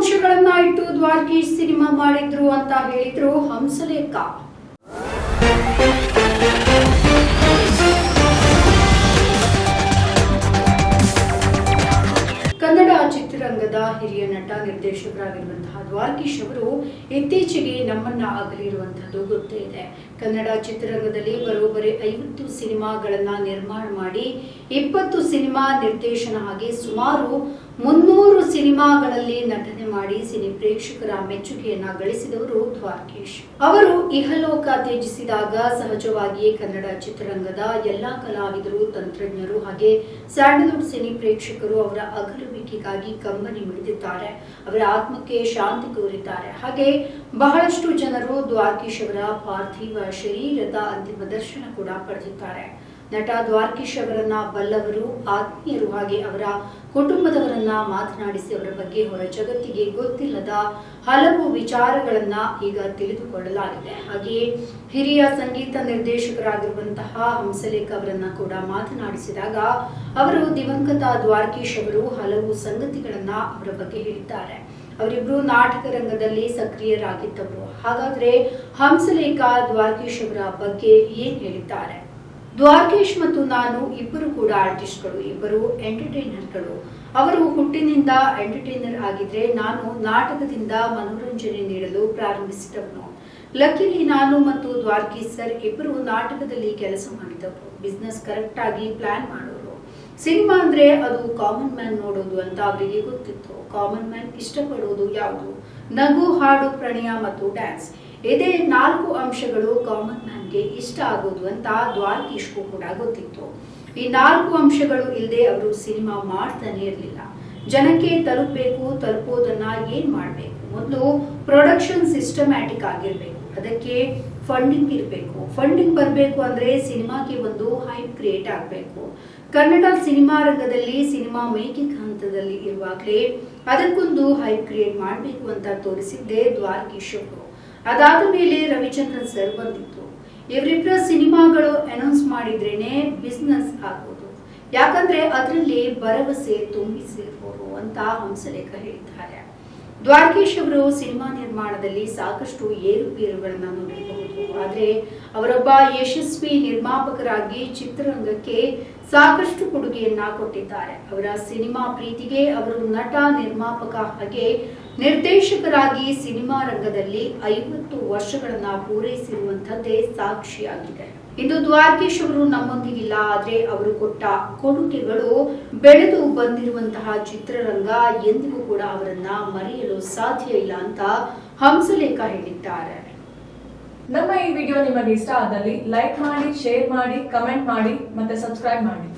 ಅಂಶಗಳನ್ನ ಇಟ್ಟು ದ್ವಾರಕೀಶ್ ಸಿನಿಮಾ ಮಾಡಿದ್ರು ಅಂತ ಹೇಳಿದ್ರು ಹಂಸಲೇಖ. ಕನ್ನಡ ಚಿತ್ರರಂಗದ ಹಿರಿಯ ನಟ ನಿರ್ದೇಶಕರಾಗಿರುವಂತಹ ದ್ವಾರಕೀಶ್ ಅವರು ಇತ್ತೀಚೆಗೆ ನಮ್ಮನ್ನ ಅಗಲಿರುವಂತಹದ್ದು ಗೊತ್ತೇ ಇದೆ. ಕನ್ನಡ ಚಿತ್ರರಂಗದಲ್ಲಿ ಬರೋಬ್ಬರಿ ಐವತ್ತು ಸಿನಿಮಾಗಳನ್ನ ನಿರ್ಮಾಣ ಮಾಡಿ ಇಪ್ಪತ್ತು ಸಿನಿಮಾ ನಿರ್ದೇಶನ ಹಾಗೆ ಸುಮಾರು ಮುನ್ನೂರು ಸಿನಿಮಾಗಳಲ್ಲಿ ನಟನೆ ಮಾಡಿ ಸಿನಿ ಪ್ರೇಕ್ಷಕರ ಮೆಚ್ಚುಗೆಯನ್ನ ಗಳಿಸಿದವರು ದ್ವಾರಕೇಶ್. ಅವರು ಇಹಲೋಕ ತ್ಯಜಿಸಿದಾಗ ಸಹಜವಾಗಿಯೇ ಕನ್ನಡ ಚಿತ್ರರಂಗದ ಎಲ್ಲಾ ಕಲಾವಿದರು, ತಂತ್ರಜ್ಞರು ಹಾಗೆ ಸ್ಯಾಂಡಲ್ವುಡ್ ಸಿನಿ ಪ್ರೇಕ್ಷಕರು ಅವರ ಅಗಲುವಿಕೆಗಾಗಿ ಕಂಬನಿ ಮಿಡಿದಿದ್ದಾರೆ ಅವರ ಆತ್ಮಕ್ಕೆ ಶಾಂತಿ ಕೋರಿದ್ದಾರೆ ಹಾಗೆ ಬಹಳಷ್ಟು ಜನರು ದ್ವಾರಕೇಶ್ ಅವರ ಪಾರ್ಥಿವ ಶರೀರದ ಅಂತಿಮ ದರ್ಶನ ಕೂಡ ಪಡೆದಿದ್ದಾರೆ. ನಟ ದ್ವಾರಕೀಶ್ ಅವರನ್ನ ಬಲ್ಲವರು ಆತ್ಮೀಯರು ಹಾಗೆ ಅವರ ಕುಟುಂಬದವರನ್ನ ಮಾತನಾಡಿಸಿ ಅವರ ಬಗ್ಗೆ ಹೊರ ಜಗತ್ತಿಗೆ ಗೊತ್ತಿಲ್ಲದ ಹಲವು ವಿಚಾರಗಳನ್ನ ಈಗ ತಿಳಿದುಕೊಳ್ಳಲಾಗಿದೆ. ಹಾಗೆಯೇ ಹಿರಿಯ ಸಂಗೀತ ನಿರ್ದೇಶಕರಾಗಿರುವಂತಹ ಹಂಸಲೇಖ ಅವರನ್ನ ಕೂಡ ಮಾತನಾಡಿಸಿದಾಗ ಅವರು ದಿವಂಗತ ದ್ವಾರಕೀಶ್ ಅವರು ಹಲವು ಸಂಗತಿಗಳನ್ನ ಅವರ ಬಗ್ಗೆ ಹೇಳಿದ್ದಾರೆ. ಅವರಿಬ್ರು ನಾಟಕ ರಂಗದಲ್ಲಿ ಸಕ್ರಿಯರಾಗಿದ್ದವರು. ಹಾಗಾದ್ರೆ ಹಂಸಲೇಖ ದ್ವಾರಕೀಶ್ ಅವರ ಬಗ್ಗೆ ಏನ್ ಹೇಳಿದ್ದಾರೆ? ದ್ವಾರಕೀಶ್ ಮತ್ತು ನಾನು ಇಬ್ಬರು ಕೂಡ ಆರ್ಟಿಸ್ಟ್ಗಳು ಇಬ್ಬರು ಎಂಟರ್ಟೈನರ್ಗಳು ಅವರು ಹುಟ್ಟಿನಿಂದ ಎಂಟರ್ಟೈನರ್ ಆಗಿದ್ರೆ ನಾನು ನಾಟಕದಿಂದ ಮನೋರಂಜನೆ ನೀಡಲು ಪ್ರಾರಂಭಿಸಿದವನು. ಲಕ್ಕಿಲಿ ನಾನು ಮತ್ತು ದ್ವಾರಕೇಶ್ ಸರ್ ಇಬ್ಬರು ನಾಟಕದಲ್ಲಿ ಕೆಲಸ ಮಾಡಿದವರು ಬಿಸ್ನೆಸ್ ಕರೆಕ್ಟ್ ಆಗಿ ಪ್ಲಾನ್ ಮಾಡೋರು. ಸಿನಿಮಾ ಅಂದ್ರೆ ಅದು ಕಾಮನ್ ಮ್ಯಾನ್ ನೋಡೋದು ಅಂತ ಅವರಿಗೆ ಗೊತ್ತಿತ್ತು. ಕಾಮನ್ ಮ್ಯಾನ್ ಇಷ್ಟಪಡೋದು ಯಾವುದು? ನಗು, ಹಾಡು, ಪ್ರಣಯ ಮತ್ತು ಡ್ಯಾನ್ಸ್ ಇದೇ ನಾಲ್ಕು ಅಂಶಗಳು ಕಾಮನ್ ಮ್ಯಾನ್ಗೆ ಇಷ್ಟ ಆಗೋದು ಅಂತ ದ್ವಾರಕೀಶ್ಗೂ ಕೂಡ ಗೊತ್ತಿತ್ತು. ಈ ನಾಲ್ಕು ಅಂಶಗಳು ಇಲ್ಲದೆ ಅವರು ಸಿನಿಮಾ ಮಾಡ್ತಾನೆ ಇರಲಿಲ್ಲ. ಜನಕ್ಕೆ ತಲುಪಬೇಕು, ತಲುಪೋದನ್ನ ಏನ್ ಮಾಡಬೇಕು? ಮೊದಲು ಪ್ರೊಡಕ್ಷನ್ ಸಿಸ್ಟಮ್ಯಾಟಿಕ್ ಆಗಿರ್ಬೇಕು. ಅದಕ್ಕೆ ಫಂಡಿಂಗ್ ಇರಬೇಕು. ಫಂಡಿಂಗ್ ಬರಬೇಕು ಅಂದ್ರೆ ಸಿನಿಮಾಗೆ ಒಂದು ಹೈಪ್ ಕ್ರಿಯೇಟ್ ಆಗಬೇಕು. ಕನ್ನಡ ಸಿನಿಮಾ ರಂಗದಲ್ಲಿ, ಸಿನಿಮಾ ಮೇಕಿಂಗ್ ಹಂತದಲ್ಲಿ ಇರುವಾಗಲೇ ಅದಕ್ಕೊಂದು ಹೈಪ್ ಕ್ರಿಯೇಟ್ ಮಾಡಬೇಕು ಅಂತ ತೋರಿಸಿದ್ದೆ ದ್ವಾರಕೀಶ್ ಅವರು. ಅದಾದ ಮೇಲೆ ರವಿಚಂದ್ರನ್ ಸರ್ ಬಂದಿತ್ತು. ಇವರಿಬ್ಬರ ಸಿನಿಮಾಗಳು ಅನೌನ್ಸ್ ಮಾಡಿದ್ರೇನೆ ಬಿಸ್ನೆಸ್ ಆಗೋದು ಯಾಕಂದ್ರೆ ಅದರಲ್ಲಿ ಭರವಸೆ ತುಂಬಿಸಿರುವರು ಅಂತ ಹಂಸಲೇಖ ಹೇಳಿದ್ದಾರೆ. ದ್ವಾರಕೇಶ್ ಅವರು ಸಿನಿಮಾ ನಿರ್ಮಾಣದಲ್ಲಿ ಸಾಕಷ್ಟು ಏರುಪೇರುಗಳನ್ನ ನೋಡಿರಬಹುದು ಆದ್ರೆ ಅವರೊಬ್ಬ ಯಶಸ್ವಿ ನಿರ್ಮಾಪಕರಾಗಿ ಚಿತ್ರರಂಗಕ್ಕೆ ಸಾಕಷ್ಟು ಕೊಡುಗೆಯನ್ನ ಕೊಟ್ಟಿದ್ದಾರೆ. ಅವರ ಸಿನಿಮಾ ಪ್ರೀತಿಗೆ ಅವರು ನಟ ನಿರ್ಮಾಪಕ ಹಾಗೆ ನಿರ್ದೇಶಕರಾಗಿ ಸಿನಿಮಾ ರಂಗದಲ್ಲಿ ಐವತ್ತು ವರ್ಷಗಳನ್ನ ಪೂರೈಸಿರುವಂತದ್ದೇ ಸಾಕ್ಷಿಯಾಗಿದೆ. ಇಂದು ದ್ವಾರಕೀಶ್ ಅವರು ನಮ್ಮೊಂದಿಗಿಲ್ಲ, ಆದ್ರೆ ಅವರು ಕೊಟ್ಟ ಕೊಡುಗೆಗಳು ಬೆಳೆದು ಬಂದಿರುವಂತಹ ಚಿತ್ರರಂಗ ಎಂದಿಗೂ ಕೂಡ ಅವರನ್ನ ಮರೆಯಲು ಸಾಧ್ಯ ಇಲ್ಲ ಅಂತ ಹಂಸಲೇಖ ಹೇಳಿದ್ದಾರೆ. ನಮ್ಮ ಈ ವಿಡಿಯೋ ನಿಮಗೆ ಇಷ್ಟ ಆದಲ್ಲಿ ಲೈಕ್ ಮಾಡಿ, ಶೇರ್ ಮಾಡಿ, ಕಮೆಂಟ್ ಮಾಡಿ ಮತ್ತೆ ಸಬ್ಸ್ಕ್ರೈಬ್ ಮಾಡಿ.